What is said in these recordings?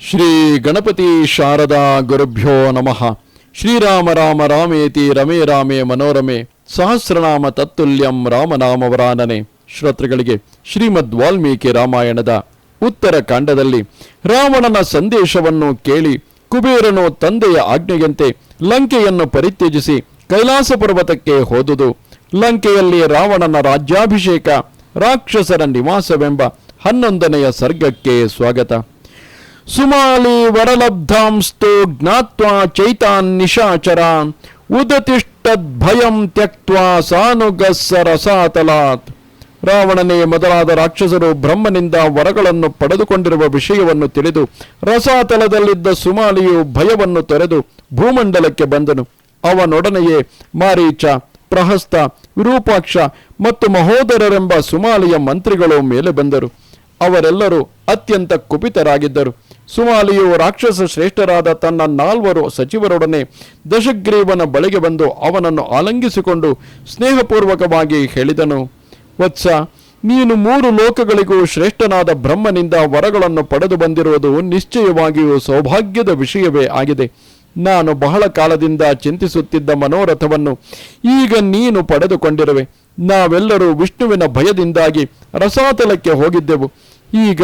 ಶ್ರೀ ಗಣಪತಿ ಶಾರದಾ ಗುರುಭ್ಯೋ ನಮಃ. ಶ್ರೀರಾಮ ರಾಮ ರಾಮೇತಿ ರಮೇ ರಾಮೇ ಮನೋರಮೆ. ಸಹಸ್ರನಾಮ ತತ್ತುಲ್ಯಂ ರಾಮನಾಮವರಾನನೆ. ಶ್ರೋತೃಗಳಿಗೆ ಶ್ರೀಮದ್ ವಾಲ್ಮೀಕಿ ರಾಮಾಯಣದ ಉತ್ತರ ಕಾಂಡದಲ್ಲಿ ರಾವಣನ ಸಂದೇಶವನ್ನು ಕೇಳಿ ಕುಬೇರನು ತಂದೆಯ ಆಜ್ಞೆಯಂತೆ ಲಂಕೆಯನ್ನು ಪರಿತ್ಯಜಿಸಿ ಕೈಲಾಸ ಪರ್ವತಕ್ಕೆ ಹೋದುದು. ಲಂಕೆಯಲ್ಲಿ ರಾವಣನ ರಾಜ್ಯಾಭಿಷೇಕ ರಾಕ್ಷಸರ ನಿವಾಸವೆಂಬ ಹನ್ನೊಂದನೆಯ ಸರ್ಗಕ್ಕೆ ಸ್ವಾಗತ. ಸುಮಾಲಿ ವರಲಬ್ಧಾಂಸ್ತು ಜ್ಞಾತ್ವಾ ಚೈತಾನ್ ನಿಶಾಚರ ಉದತಿಷ್ಟದ್ ಭಯಂ ತ್ಯಕ್ವಾ ಸಾನುಗಸ್ಸ ರಸಾತಲಾತ್. ರಾವಣನೇ ಮೊದಲಾದ ರಾಕ್ಷಸರು ಬ್ರಹ್ಮನಿಂದ ವರಗಳನ್ನು ಪಡೆದುಕೊಂಡಿರುವ ವಿಷಯವನ್ನು ತಿಳಿದು ರಸಾತಲದಲ್ಲಿದ್ದ ಸುಮಾಲಿಯು ಭಯವನ್ನು ತೊರೆದು ಭೂಮಂಡಲಕ್ಕೆ ಬಂದನು. ಅವನೊಡನೆಯೇ ಮಾರೀಚ, ಪ್ರಹಸ್ತ, ವಿರೂಪಾಕ್ಷ ಮತ್ತು ಮಹೋದರರೆಂಬ ಸುಮಾಲಿಯ ಮಂತ್ರಿಗಳು ಮೇಲೆ ಬಂದರು. ಅವರೆಲ್ಲರೂ ಅತ್ಯಂತ ಕುಪಿತರಾಗಿದ್ದರು. ಸುಮಾಲಿಯು ರಾಕ್ಷಸ ಶ್ರೇಷ್ಠರಾದ ತನ್ನ ನಾಲ್ವರು ಸಚಿವರೊಡನೆ ದಶಗ್ರೀವನ ಬಳಿಗೆ ಬಂದು ಅವನನ್ನು ಆಲಂಗಿಸಿಕೊಂಡು ಸ್ನೇಹಪೂರ್ವಕವಾಗಿ ಹೇಳಿದನು. ವತ್ಸ, ನೀನು ಮೂರು ಲೋಕಗಳಿಗೂ ಶ್ರೇಷ್ಠನಾದ ಬ್ರಹ್ಮನಿಂದ ವರಗಳನ್ನು ಪಡೆದು ಬಂದಿರುವುದು ನಿಶ್ಚಯವಾಗಿಯೂ ಸೌಭಾಗ್ಯದ ವಿಷಯವೇ ಆಗಿದೆ. ನಾನು ಬಹಳ ಕಾಲದಿಂದ ಚಿಂತಿಸುತ್ತಿದ್ದ ಮನೋರಥವನ್ನು ಈಗ ನೀನು ಪಡೆದುಕೊಂಡಿರುವೆ. ನಾವೆಲ್ಲರೂ ವಿಷ್ಣುವಿನ ಭಯದಿಂದಾಗಿ ರಸಾತಲಕ್ಕೆ ಹೋಗಿದ್ದೆವು. ಈಗ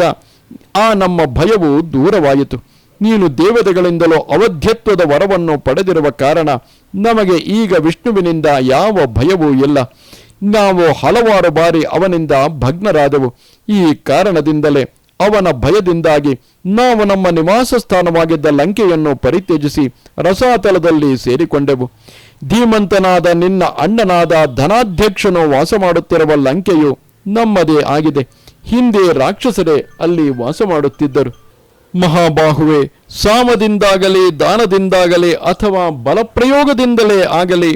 ಆ ನಮ್ಮ ಭಯವು ದೂರವಾಯಿತು. ನೀನು ದೇವತೆಗಳಿಂದಲೂ ಅವಧ್ಯತ್ವದ ವರವನ್ನು ಪಡೆದಿರುವ ಕಾರಣ ನಮಗೆ ಈಗ ವಿಷ್ಣುವಿನಿಂದ ಯಾವ ಭಯವೂ ಇಲ್ಲ. ನಾವು ಹಲವಾರು ಬಾರಿ ಅವನಿಂದ ಭಗ್ನರಾದೆವು. ಈ ಕಾರಣದಿಂದಲೇ ಅವನ ಭಯದಿಂದಾಗಿ ನಾವು ನಮ್ಮ ನಿವಾಸ ಸ್ಥಾನವಾಗಿದ್ದ ಲಂಕೆಯನ್ನು ಪರಿತ್ಯಜಿಸಿ ರಸಾತಲದಲ್ಲಿ ಸೇರಿಕೊಂಡೆವು. ಧೀಮಂತನಾದ ನಿನ್ನ ಅಣ್ಣನಾದ ಧನಾಧ್ಯಕ್ಷನು ವಾಸ ಮಾಡುತ್ತಿರುವ ಲಂಕೆಯು ನಮ್ಮದೇ ಆಗಿದೆ. ಹಿಂದೆ ರಾಕ್ಷಸರೇ ಅಲ್ಲಿ ವಾಸ ಮಾಡುತ್ತಿದ್ದರು. ಮಹಾಬಾಹುವೆ, ಸಾಮದಿಂದಾಗಲಿ, ದಾನದಿಂದಾಗಲಿ ಅಥವಾ ಬಲಪ್ರಯೋಗದಿಂದಲೇ ಆಗಲಿ,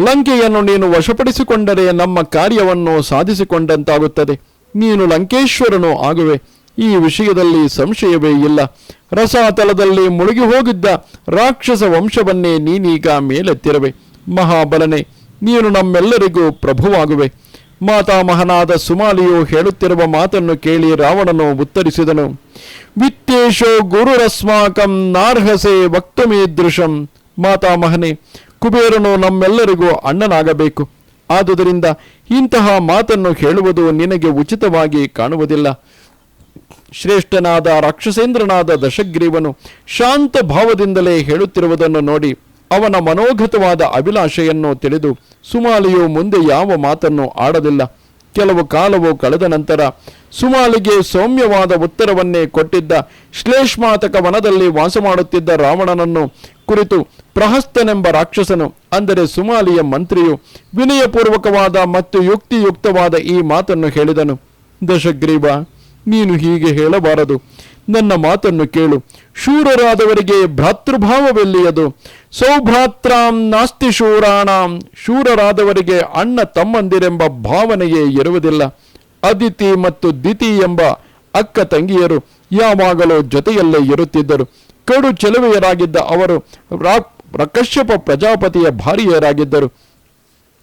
ಲಂಕೆಯನ್ನು ನೀನು ವಶಪಡಿಸಿಕೊಂಡರೆ ನಮ್ಮ ಕಾರ್ಯವನ್ನು ಸಾಧಿಸಿಕೊಂಡಂತಾಗುತ್ತದೆ. ನೀನು ಲಂಕೇಶ್ವರನು ಆಗುವೆ. ಈ ವಿಷಯದಲ್ಲಿ ಸಂಶಯವೇ ಇಲ್ಲ. ರಸಾತಲದಲ್ಲಿ ಮುಳುಗಿ ಹೋಗಿದ್ದ ರಾಕ್ಷಸ ವಂಶವನ್ನೇ ನೀನೀಗ ಮೇಲೆತ್ತಿರುವೆ. ಮಹಾಬಲನೆ, ನೀನು ನಮ್ಮೆಲ್ಲರಿಗೂ ಪ್ರಭುವಾಗುವೆ. ಮಾತಾಮಹನಾದ ಸುಮಾಲಿಯು ಹೇಳುತ್ತಿರುವ ಮಾತನ್ನು ಕೇಳಿ ರಾವಣನು ಉತ್ತರಿಸಿದನು, ವಿತ್ತೇಶೋ ಗುರುರಸ್ಮಾಕಂ ನಾರ್ಹಸೆ ಮಾತಾ ಮಾತಾಮಹನೇ, ಕುಬೇರನು ನಮ್ಮೆಲ್ಲರಿಗೂ ಅಣ್ಣನಾಗಬೇಕು. ಆದುದರಿಂದ ಇಂತಹ ಮಾತನ್ನು ಹೇಳುವುದು ನಿನಗೆ ಉಚಿತವಾಗಿ ಕಾಣುವುದಿಲ್ಲ. ಶ್ರೇಷ್ಠನಾದ ರಾಕ್ಷಸೇಂದ್ರನಾದ ದಶಗ್ರೀವನು ಶಾಂತ ಭಾವದಿಂದಲೇ ಹೇಳುತ್ತಿರುವುದನ್ನು ನೋಡಿ ಅವನ ಮನೋಗತವಾದ ಅಭಿಲಾಷೆಯನ್ನು ತಿಳಿದು ಸುಮಾಲಿಯು ಮುಂದೆ ಯಾವ ಮಾತನ್ನು ಆಡಲಿಲ್ಲ. ಕೆಲವು ಕಾಲವು ಕಳೆದ ನಂತರ ಸುಮಾಲಿಗೆ ಸೌಮ್ಯವಾದ ಉತ್ತರವನ್ನೇ ಕೊಟ್ಟಿದ್ದ ಶ್ಲೇಷ್ಮಾತಕ ವನದಲ್ಲಿ ವಾಸ ಮಾಡುತ್ತಿದ್ದ ರಾವಣನನ್ನು ಕುರಿತು ಪ್ರಹಸ್ತನೆಂಬ ರಾಕ್ಷಸನು, ಅಂದರೆ ಸುಮಾಲಿಯ ಮಂತ್ರಿಯು ವಿನಯಪೂರ್ವಕವಾದ ಮತ್ತು ಯುಕ್ತಿಯುಕ್ತವಾದ ಈ ಮಾತನ್ನು ಹೇಳಿದನು. ದಶಗ್ರೀವ, ನೀನು ಹೀಗೆ ಹೇಳಬಾರದು. ನನ್ನ ಮಾತನ್ನು ಕೇಳು. ಶೂರರಾದವರಿಗೆ ಭ್ರಾತೃಭಾವವೆಲ್ಲಿಯದು? ಸೌಭ್ರಾತ್ರಾಂ ನಾಸ್ತಿ ಶೂರಾಣಾಂ. ಶೂರರಾದವರಿಗೆ ಅಣ್ಣ ತಮ್ಮಂದಿರೆಂಬ ಭಾವನೆಯೇ ಇರುವುದಿಲ್ಲ. ಅದಿತಿ ಮತ್ತು ದಿತಿ ಎಂಬ ಅಕ್ಕ ತಂಗಿಯರು ಯಾವಾಗಲೂ ಜೊತೆಯಲ್ಲೇ ಇರುತ್ತಿದ್ದರು. ಕಡು ಚೆಲುವೆಯರಾಗಿದ್ದ ಅವರು ಕಶ್ಯಪ ಪ್ರಜಾಪತಿಯ ಭಾರಿಯರಾಗಿದ್ದರು.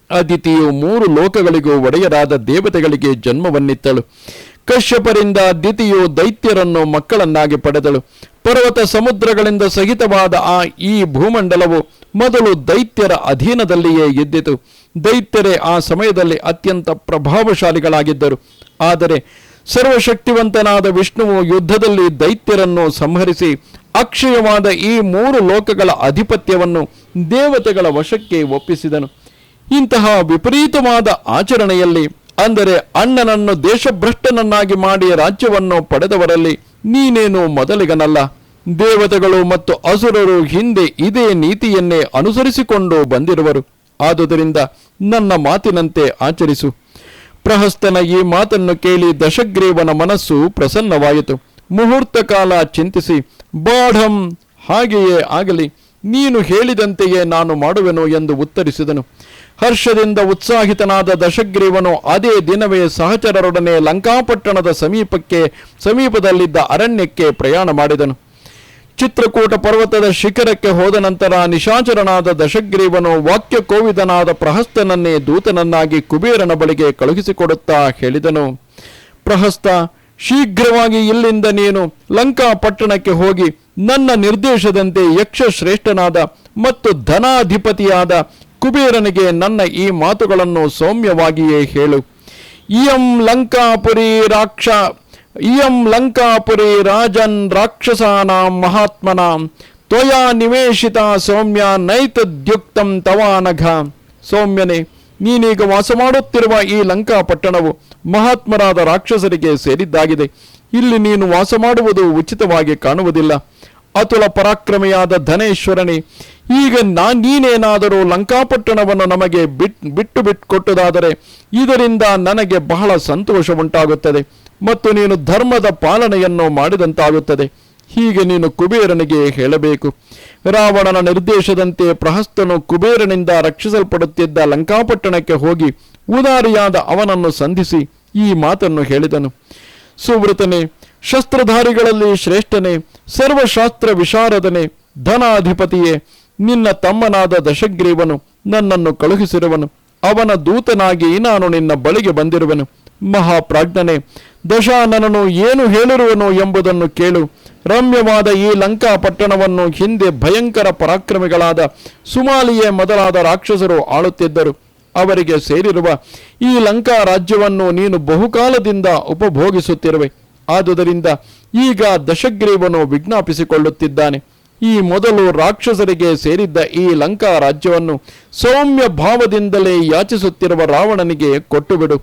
ಅದಿತಿಯು ಮೂರು ಲೋಕಗಳಿಗೂ ಒಡೆಯರಾದ ದೇವತೆಗಳಿಗೆ ಜನ್ಮವನ್ನಿತ್ತಳು. ಕಶ್ಯಪರಿಂದ ದಿತಿಯು ದೈತ್ಯರನ್ನು ಮಕ್ಕಳನ್ನಾಗಿ ಪಡೆದಳು. ಪರ್ವತ ಸಮುದ್ರಗಳಿಂದ ಸಹಿತವಾದ ಆ ಈ ಭೂಮಂಡಲವು ಮೊದಲು ದೈತ್ಯರ ಅಧೀನದಲ್ಲಿಯೇ ಇದ್ದಿತು ದೈತ್ಯರೇ ಆ ಸಮಯದಲ್ಲಿ ಅತ್ಯಂತ ಪ್ರಭಾವಶಾಲಿಗಳಾಗಿದ್ದರು. ಆದರೆ ಸರ್ವಶಕ್ತಿವಂತನಾದ ವಿಷ್ಣುವು ಯುದ್ಧದಲ್ಲಿ ದೈತ್ಯರನ್ನು ಸಂಹರಿಸಿ ಅಕ್ಷಯವಾದ ಈ ಮೂರು ಲೋಕಗಳ ಅಧಿಪತ್ಯವನ್ನು ದೇವತೆಗಳ ವಶಕ್ಕೆ ಒಪ್ಪಿಸಿದನು. ಇಂತಹ ವಿಪರೀತವಾದ ಆಚರಣೆಯಲ್ಲಿ ಅಂದರೆ ಅಣ್ಣನನ್ನು ದೇಶಭ್ರಷ್ಟನನ್ನಾಗಿ ಮಾಡಿ ರಾಜ್ಯವನ್ನು ಪಡೆದವರಲ್ಲಿ ನೀನೇನು ಮೊದಲಿಗನಲ್ಲ. ದೇವತೆಗಳು ಮತ್ತು ಅಸುರರು ಹಿಂದೆ ಇದೇ ನೀತಿಯನ್ನೇ ಅನುಸರಿಸಿಕೊಂಡು ಬಂದಿರುವರು. ಆದುದರಿಂದ ನನ್ನ ಮಾತಿನಂತೆ ಆಚರಿಸು. ಪ್ರಹಸ್ತನ ಈ ಮಾತನ್ನು ಕೇಳಿ ದಶಗ್ರೀವನ ಮನಸ್ಸು ಪ್ರಸನ್ನವಾಯಿತು. ಮುಹೂರ್ತ ಕಾಲ ಚಿಂತಿಸಿ, ಬಾಢಂ, ಹಾಗೆಯೇ ಆಗಲಿ. ನೀನು ಹೇಳಿದಂತೆಯೇ ನಾನು ಮಾಡುವೆನು ಎಂದು ಉತ್ತರಿಸಿದನು. ಹರ್ಷದಿಂದ ಉತ್ಸಾಹಿತನಾದ ದಶಗ್ರೀವನು ಅದೇ ದಿನವೇ ಸಹಚರರೊಡನೆ ಲಂಕಾಪಟ್ಟಣದ ಸಮೀಪಕ್ಕೆ, ಸಮೀಪದಲ್ಲಿದ್ದ ಅರಣ್ಯಕ್ಕೆ ಪ್ರಯಾಣ ಮಾಡಿದನು. ಚಿತ್ರಕೂಟ ಪರ್ವತದ ಶಿಖರಕ್ಕೆ ಹೋದ ನಂತರ ನಿಶಾಚರನಾದ ದಶಗ್ರೀವನು ವಾಕ್ಯ ಕೋವಿದನಾದ ಪ್ರಹಸ್ತನನ್ನೇ ದೂತನನ್ನಾಗಿ ಕುಬೇರನ ಬಳಿಗೆ ಕಳುಹಿಸಿಕೊಡುತ್ತಾ ಹೇಳಿದನು. ಪ್ರಹಸ್ತ, ಶೀಘ್ರವಾಗಿ ಇಲ್ಲಿಂದ ನೀನು ಲಂಕಾ ಪಟ್ಟಣಕ್ಕೆ ಹೋಗಿ ನನ್ನ ನಿರ್ದೇಶದಂತೆ ಯಕ್ಷಶ್ರೇಷ್ಠನಾದ ಮತ್ತು ಧನಾಧಿಪತಿಯಾದ ಕುಬೇರನಿಗೆ ನನ್ನ ಈ ಮಾತುಗಳನ್ನು ಸೌಮ್ಯವಾಗಿಯೇ ಹೇಳು. ಇಯಂ ಲಂಕಾಪುರಿ ರಾಕ್ಷ, ಇಯಂ ಲಂಕಾಪುರಿ ರಾಜನ್ ರಾಕ್ಷಸಾನಾಂ ಮಹಾತ್ಮನ, ತ್ವಯಾ ನಿವೇಶಿತ ಸೌಮ್ಯ ನೈತದ್ಯುಕ್ತಂ ತವಾನಘ. ಸೌಮ್ಯನೇ, ನೀನೀಗ ವಾಸ ಮಾಡುತ್ತಿರುವ ಈ ಲಂಕಾ ಪಟ್ಟಣವು ಮಹಾತ್ಮರಾದ ರಾಕ್ಷಸರಿಗೆ ಸೇರಿದ್ದಾಗಿದೆ. ಇಲ್ಲಿ ನೀನು ವಾಸ ಮಾಡುವುದು ಉಚಿತವಾಗಿ ಕಾಣುವುದಿಲ್ಲ. ಅತುಲ ಪರಾಕ್ರಮೆಯಾದ ಧನೇಶ್ವರನೇ ಈಗ ನಾ ನೀನೇನಾದರೂ ಲಂಕಾಪಟ್ಟಣವನ್ನು ನಮಗೆ ಬಿಟ್ ಬಿಟ್ಟು ಬಿಟ್ಟು ಕೊಟ್ಟುದಾದರೆ ಇದರಿಂದ ನನಗೆ ಬಹಳ ಸಂತೋಷ ಉಂಟಾಗುತ್ತದೆ ಮತ್ತು ನೀನು ಧರ್ಮದ ಪಾಲನೆಯನ್ನು ಮಾಡಿದಂತಾಗುತ್ತದೆ. ಹೀಗೆ ನೀನು ಕುಬೇರನಿಗೆ ಹೇಳಬೇಕು. ರಾವಣನ ನಿರ್ದೇಶದಂತೆ ಪ್ರಹಸ್ತನು ಕುಬೇರನಿಂದ ರಕ್ಷಿಸಲ್ಪಡುತ್ತಿದ್ದ ಲಂಕಾಪಟ್ಟಣಕ್ಕೆ ಹೋಗಿ ಉದಾರಿಯಾದ ಅವನನ್ನು ಸಂಧಿಸಿ ಈ ಮಾತನ್ನು ಹೇಳಿದನು. ಸುವೃತನೆ, ಶಸ್ತ್ರಧಾರಿಗಳಲ್ಲಿ ಶ್ರೇಷ್ಠನೇ, ಸರ್ವಶಾಸ್ತ್ರ ವಿಶಾರದನೆ, ಧನಾಧಿಪತಿಯೇ ನಿನ್ನ ತಮ್ಮನಾದ ದಶಗ್ರೀವನು ನನ್ನನ್ನು ಕಳುಹಿಸಿರುವನು. ಅವನ ದೂತನಾಗಿ ನಾನು ನಿನ್ನ ಬಳಿಗೆ ಬಂದಿರುವೆನು. ಮಹಾಪ್ರಾಜ್ಞನೆ ದಶಾನನನು ಏನು ಹೇಳಿರುವನು ಎಂಬುದನ್ನು ಕೇಳು. ರಮ್ಯವಾದ ಈ ಲಂಕಾ ಪಟ್ಟಣವನ್ನು ಹಿಂದೆ ಭಯಂಕರ ಪರಾಕ್ರಮಿಗಳಾದ ಸುಮಾಲಿಯೇ ಮೊದಲಾದ ರಾಕ್ಷಸರು ಆಳುತ್ತಿದ್ದರು. ಅವರಿಗೆ ಸೇರಿರುವ ಈ ಲಂಕಾ ರಾಜ್ಯವನ್ನು ನೀನು ಬಹುಕಾಲದಿಂದ ಉಪಭೋಗಿಸುತ್ತಿರುವೆ. ಆದುದರಿಂದ ಈಗ ದಶಗ್ರೀವನು ವಿಜ್ಞಾಪಿಸಿಕೊಳ್ಳುತ್ತಿದ್ದಾನೆ. ಈ ಮೊದಲು ರಾಕ್ಷಸರಿಗೆ ಸೇರಿದ್ದ ಈ ಲಂಕಾ ರಾಜ್ಯವನ್ನು ಸೌಮ್ಯ ಭಾವದಿಂದಲೇ ಯಾಚಿಸುತ್ತಿರುವ ರಾವಣನಿಗೆ ಕೊಟ್ಟುಬಿಡು.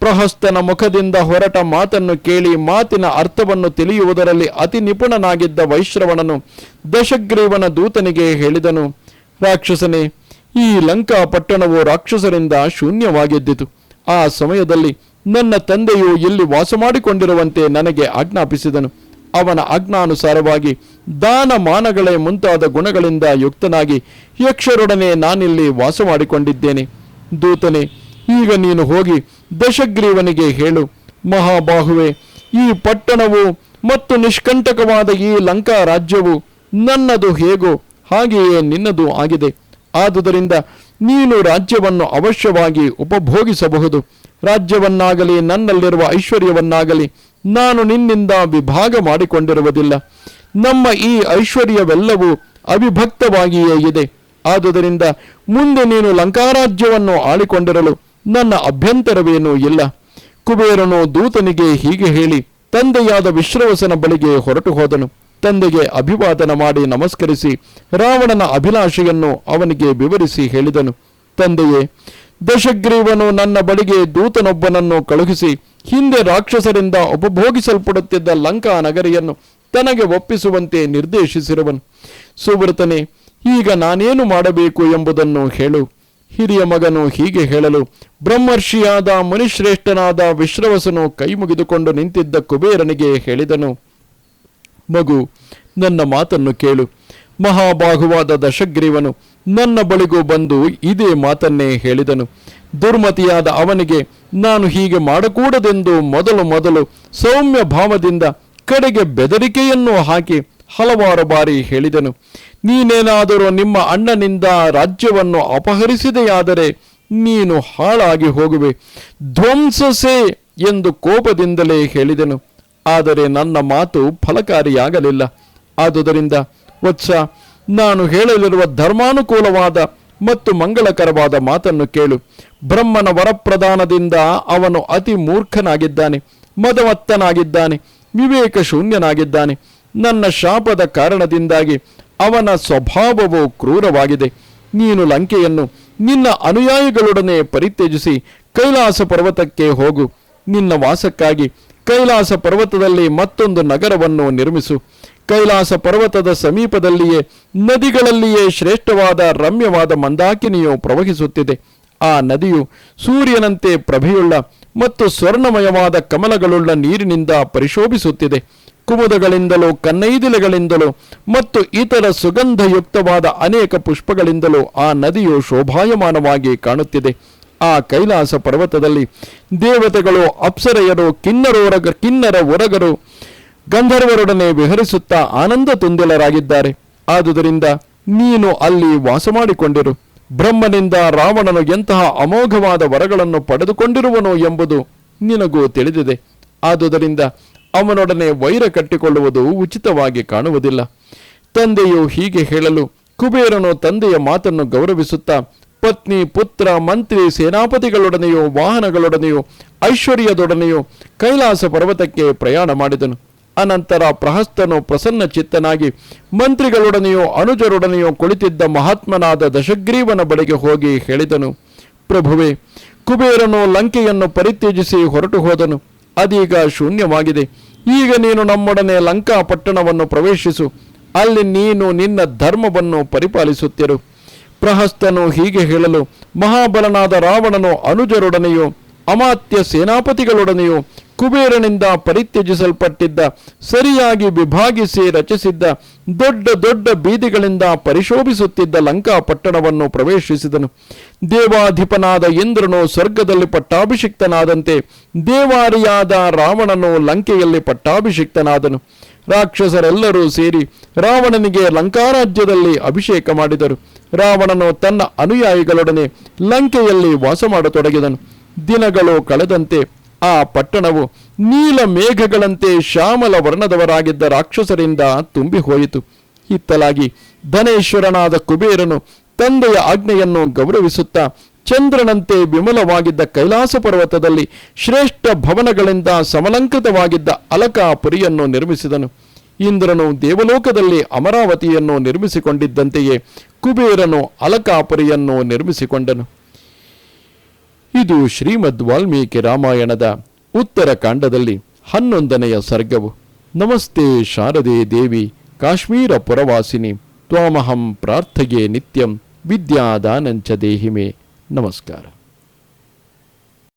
ಪ್ರಹಸ್ತನ ಮುಖದಿಂದ ಹೊರಟ ಮಾತನ್ನು ಕೇಳಿ ಮಾತಿನ ಅರ್ಥವನ್ನು ತಿಳಿಯುವುದರಲ್ಲಿ ಅತಿ ನಿಪುಣನಾಗಿದ್ದ ವೈಶ್ರವಣನು ದಶಗ್ರೀವನ ದೂತನಿಗೆ ಹೇಳಿದನು, ರಾಕ್ಷಸನೇ, ಈ ಲಂಕಾ ಪಟ್ಟಣವು ರಾಕ್ಷಸರಿಂದ ಶೂನ್ಯವಾಗಿದ್ದಿತು. ಆ ಸಮಯದಲ್ಲಿ ನನ್ನ ತಂದೆಯು ಇಲ್ಲಿ ವಾಸ ಮಾಡಿಕೊಂಡಿರುವಂತೆ ನನಗೆ ಆಜ್ಞಾಪಿಸಿದನು. ಅವನ ಆಜ್ಞಾನುಸಾರವಾಗಿ ದಾನ ಮಾನಗಳೇ ಮುಂತಾದ ಗುಣಗಳಿಂದ ಯುಕ್ತನಾಗಿ ಯಕ್ಷರೊಡನೆ ನಾನಿಲ್ಲಿ ವಾಸ ಮಾಡಿಕೊಂಡಿದ್ದೇನೆ ದೂತನೆ, ಈಗ ನೀನು ಹೋಗಿ ದಶಗ್ರೀವನಿಗೆ ಹೇಳು, ಮಹಾಬಾಹುವೆ, ಈ ಪಟ್ಟಣವು ಮತ್ತು ನಿಷ್ಕಂಟಕವಾದ ಈ ಲಂಕಾ ರಾಜ್ಯವು ನನ್ನದು ಹೇಗೋ ಹಾಗೆಯೇ ನಿನ್ನದು ಆಗಿದೆ. ಆದುದರಿಂದ ನೀನು ರಾಜ್ಯವನ್ನು ಅವಶ್ಯವಾಗಿ ಉಪಭೋಗಿಸಬಹುದು. ರಾಜ್ಯವನ್ನಾಗಲಿ ನನ್ನಲ್ಲಿರುವ ಐಶ್ವರ್ಯವನ್ನಾಗಲಿ ನಾನು ನಿನ್ನಿಂದ ವಿಭಾಗ ಮಾಡಿಕೊಂಡಿರುವುದಿಲ್ಲ. ನಮ್ಮ ಈ ಐಶ್ವರ್ಯವೆಲ್ಲವೂ ಅವಿಭಕ್ತವಾಗಿಯೇ ಇದೆ. ಆದುದರಿಂದ ಮುಂದೆ ನೀನು ಲಂಕಾರಾಜ್ಯವನ್ನು ಆಳಿಕೊಂಡಿರಲು ನನ್ನ ಅಭ್ಯಂತರವೇನೂ ಇಲ್ಲ. ಕುಬೇರನು ದೂತನಿಗೆ ಹೀಗೆ ಹೇಳಿ, ತಂದೆಯಾದ ವಿಶ್ರವಸನ ಬಳಿಗೆ ಹೊರಟು ಹೋದನು. ತಂದೆಗೆ ಅಭಿವಾದನ ಮಾಡಿ ನಮಸ್ಕರಿಸಿ ರಾವಣನ ಅಭಿಲಾಷೆಯನ್ನು ಅವನಿಗೆ ವಿವರಿಸಿ ಹೇಳಿದನು. ತಂದೆಯೇ ದಶಗ್ರೀವನು ನನ್ನ ಬಳಿಗೆ ದೂತನೊಬ್ಬನನ್ನು ಕಳುಹಿಸಿ, ಹಿಂದೆ ರಾಕ್ಷಸರಿಂದ ಉಪಭೋಗಿಸಲ್ಪಡುತ್ತಿದ್ದ ಲಂಕಾ ನಗರಿಯನ್ನು ತನಗೆ ಒಪ್ಪಿಸುವಂತೆ ನಿರ್ದೇಶಿಸಿರುವನು. ಸುವೃತನೇ, ಈಗ ನಾನೇನು ಮಾಡಬೇಕು ಎಂಬುದನ್ನು ಹೇಳು. ಹಿರಿಯ ಮಗನು ಹೀಗೆ ಹೇಳಲು, ಬ್ರಹ್ಮರ್ಷಿಯಾದ ಮುನಿಶ್ರೇಷ್ಠನಾದ ವಿಶ್ರವಸನು ಕೈ ಮುಗಿದುಕೊಂಡು ನಿಂತಿದ್ದ ಕುಬೇರನಿಗೆ ಹೇಳಿದನು. ಮಗು, ನನ್ನ ಮಾತನ್ನು ಕೇಳು. ಮಹಾಬಾಹುವಾದ ದಶಗ್ರೀವನು ನನ್ನ ಬಳಿಗೂ ಬಂದು ಇದೇ ಮಾತನ್ನೇ ಹೇಳಿದನು. ದುರ್ಮತಿಯಾದ ಅವನಿಗೆ, ನಾನು ಹೀಗೆ ಮಾಡಕೂಡದೆಂದು ಮೊದಲು ಮೊದಲು ಸೌಮ್ಯ ಭಾವದಿಂದ ಕಡೆಗೆ ಬೆದರಿಕೆಯನ್ನು ಹಾಕಿ ಹಲವಾರು ಬಾರಿ ಹೇಳಿದನು. ನೀನೇನಾದರೂ ನಿಮ್ಮ ಅಣ್ಣನಿಂದ ರಾಜ್ಯವನ್ನು ಅಪಹರಿಸಿದೆಯಾದರೆ ನೀನು ಹಾಳಾಗಿ ಹೋಗುವೆ. ಧ್ವಂಸಸೆ ಎಂದು ಕೋಪದಿಂದಲೇ ಹೇಳಿದನು. ಆದರೆ ನನ್ನ ಮಾತು ಫಲಕಾರಿಯಾಗಲಿಲ್ಲ. ಆದುದರಿಂದ, ವತ್ಸ ನಾನು ಹೇಳಲಿರುವ ಧರ್ಮಾನುಕೂಲವಾದ ಮತ್ತು ಮಂಗಳಕರವಾದ ಮಾತನ್ನು ಕೇಳು. ಬ್ರಹ್ಮನ ವರಪ್ರದಾನದಿಂದ ಅವನು ಅತಿ ಮೂರ್ಖನಾಗಿದ್ದಾನೆ, ಮದವತ್ತನಾಗಿದ್ದಾನೆ ವಿವೇಕ ಶೂನ್ಯನಾಗಿದ್ದಾನೆ ನನ್ನ ಶಾಪದ ಕಾರಣದಿಂದಾಗಿ ಅವನ ಸ್ವಭಾವವು ಕ್ರೂರವಾಗಿದೆ. ನೀನು ಲಂಕೆಯನ್ನು ನಿನ್ನ ಅನುಯಾಯಿಗಳೊಡನೆ ಪರಿತ್ಯಜಿಸಿ ಕೈಲಾಸ ಪರ್ವತಕ್ಕೆ ಹೋಗು. ನಿನ್ನ ವಾಸಕ್ಕಾಗಿ ಕೈಲಾಸ ಪರ್ವತದಲ್ಲಿ ಮತ್ತೊಂದು ನಗರವನ್ನು ನಿರ್ಮಿಸು. ಕೈಲಾಸ ಪರ್ವತದ ಸಮೀಪದಲ್ಲಿಯೇ, ನದಿಗಳಲ್ಲಿಯೇ ಶ್ರೇಷ್ಠವಾದ ರಮ್ಯವಾದ ಮಂದಾಕಿನಿಯು ಪ್ರವಹಿಸುತ್ತಿದೆ. ಆ ನದಿಯು ಸೂರ್ಯನಂತೆ ಪ್ರಭೆಯುಳ್ಳ ಮತ್ತು ಸ್ವರ್ಣಮಯವಾದ ಕಮಲಗಳುಳ್ಳ ನೀರಿನಿಂದ ಪರಿಶೋಭಿಸುತ್ತಿದೆ. ಕುಮುದಗಳಿಂದಲೂ, ಕನ್ನೈದಿಲೆಗಳಿಂದಲೂ ಮತ್ತು ಇತರ ಸುಗಂಧಯುಕ್ತವಾದ ಅನೇಕ ಪುಷ್ಪಗಳಿಂದಲೂ ಆ ನದಿಯು ಶೋಭಾಯಮಾನವಾಗಿ ಕಾಣುತ್ತಿದೆ. ಆ ಕೈಲಾಸ ಪರ್ವತದಲ್ಲಿ ದೇವತೆಗಳು, ಅಪ್ಸರೆಯರು, ಕಿನ್ನರೋರಗ, ಕಿನ್ನರ ಒರಗರು ಗಂಧರ್ವರೊಡನೆ ವಿಹರಿಸುತ್ತಾ ಆನಂದ ತುಂದಿಲರಾಗಿದ್ದಾರೆ ಆದುದರಿಂದ ನೀನು ಅಲ್ಲಿ ವಾಸ ಮಾಡಿಕೊಂಡಿರು ಬ್ರಹ್ಮನಿಂದ ರಾವಣನು ಎಂತಹ ಅಮೋಘವಾದ ವರಗಳನ್ನು ಪಡೆದುಕೊಂಡಿರುವನು ಎಂಬುದು ನಿನಗೂ ತಿಳಿದಿದೆ. ಆದುದರಿಂದ ಅವನೊಡನೆ ವೈರ ಕಟ್ಟಿಕೊಳ್ಳುವುದು ಉಚಿತವಾಗಿ ಕಾಣುವುದಿಲ್ಲ. ತಂದೆಯು ಹೀಗೆ ಹೇಳಲು ಕುಬೇರನು ತಂದೆಯ ಮಾತನ್ನು ಗೌರವಿಸುತ್ತಾ, ಪತ್ನಿ, ಪುತ್ರ, ಮಂತ್ರಿ, ಸೇನಾಪತಿಗಳೊಡನೆಯೋ, ವಾಹನಗಳೊಡನೆಯೋ, ಐಶ್ವರ್ಯದೊಡನೆಯೋ ಕೈಲಾಸ ಪರ್ವತಕ್ಕೆ ಪ್ರಯಾಣ ಮಾಡಿದನು. ಅನಂತರ ಪ್ರಹಸ್ತನು ಪ್ರಸನ್ನ ಚಿತ್ತನಾಗಿ ಮಂತ್ರಿಗಳೊಡನೆಯೋ ಅನುಜರೊಡನೆಯೋ ಕುಳಿತಿದ್ದ ಮಹಾತ್ಮನಾದ ದಶಗ್ರೀವನ ಬಳಿಗೆ ಹೋಗಿ ಹೇಳಿದನು, ಪ್ರಭುವೇ, ಕುಬೇರನು ಲಂಕೆಯನ್ನು ಪರಿತ್ಯಜಿಸಿ ಹೊರಟು ಹೋದನು. ಅದೀಗ ಶೂನ್ಯವಾಗಿದೆ. ಈಗ ನೀನು ನಮ್ಮೊಡನೆ ಲಂಕಾ ಪಟ್ಟಣವನ್ನು ಪ್ರವೇಶಿಸು. ಅಲ್ಲಿ ನೀನು ನಿನ್ನ ಧರ್ಮವನ್ನು ಪರಿಪಾಲಿಸುತ್ತಿರು. ಪ್ರಹಸ್ತನು ಹೀಗೆ ಹೇಳಲು, ಮಹಾಬಲನಾದ ರಾವಣನು ಅನುಜರೊಡನೆಯೋ, ಅಮಾತ್ಯ ಸೇನಾಪತಿಗಳೊಡನೆಯೋ ಕುಬೇರನಿಂದ ಪರಿತ್ಯಜಿಸಲ್ಪಟ್ಟಿದ್ದ, ಸರಿಯಾಗಿ ವಿಭಾಗಿಸಿ ರಚಿಸಿದ್ದ, ದೊಡ್ಡ ದೊಡ್ಡ ಬೀದಿಗಳಿಂದ ಪರಿಶೋಭಿಸುತ್ತಿದ್ದ ಲಂಕಾ ಪಟ್ಟಣವನ್ನು ಪ್ರವೇಶಿಸಿದನು. ದೇವಾಧಿಪನಾದ ಇಂದ್ರನು ಸ್ವರ್ಗದಲ್ಲಿ ಪಟ್ಟಾಭಿಷಿಕ್ತನಾದಂತೆ ದೇವಾರಿಯಾದ ರಾವಣನು ಲಂಕೆಯಲ್ಲಿ ಪಟ್ಟಾಭಿಷಿಕ್ತನಾದನು. ರಾಕ್ಷಸರೆಲ್ಲರೂ ಸೇರಿ ರಾವಣನಿಗೆ ಲಂಕಾರಾಜ್ಯದಲ್ಲಿ ಅಭಿಷೇಕ ಮಾಡಿದರು. ರಾವಣನು ತನ್ನ ಅನುಯಾಯಿಗಳೊಡನೆ ಲಂಕೆಯಲ್ಲಿ ವಾಸ ಮಾಡತೊಡಗಿದನು. ದಿನಗಳು ಕಳೆದಂತೆ ಆ ಪಟ್ಟಣವು ನೀಲ ಮೇಘಗಳಂತೆ ಶ್ಯಾಮಲ ವರ್ಣದವರಾಗಿದ್ದ ರಾಕ್ಷಸರಿಂದ ತುಂಬಿ ಹೋಯಿತು. ಇತ್ತಲಾಗಿ ಧನೇಶ್ವರನಾದ ಕುಬೇರನು ತಂದೆಯ ಆಜ್ಞೆಯನ್ನು ಗೌರವಿಸುತ್ತಾ ಚಂದ್ರನಂತೆ ವಿಮಲವಾಗಿದ್ದ ಕೈಲಾಸ ಪರ್ವತದಲ್ಲಿ ಶ್ರೇಷ್ಠ ಭವನಗಳಿಂದ ಸಮಲಂಕೃತವಾಗಿದ್ದ ಅಲಕಾಪುರಿಯನ್ನು ನಿರ್ಮಿಸಿದನು. ಇಂದ್ರನು ದೇವಲೋಕದಲ್ಲಿ ಅಮರಾವತಿಯನ್ನು ನಿರ್ಮಿಸಿಕೊಂಡಿದ್ದಂತೆಯೇ ಕುಬೇರನು ಅಲಕಾಪುರಿಯನ್ನು ನಿರ್ಮಿಸಿಕೊಂಡನು. ಇದು ಶ್ರೀಮದ್ ವಾಲ್ಮೀಕಿ ರಾಮಾಯಣದ ಉತ್ತರ ಕಾಂಡದಲ್ಲಿ ಹನ್ನೊಂದನೆಯ ಸರ್ಗವು. ನಮಸ್ತೆ ಶಾರದೆ ದೇವಿ, ಕಾಶ್ಮೀರ ಪುರವಾಸಿನಿ, ತ್ವಾಮಹಂ ಪ್ರಾರ್ಥಗೆ ನಿತ್ಯಂ, ವಿದ್ಯಾದಾನಂಚ ದೇಹಿಮೆ. ನಮಸ್ಕಾರ.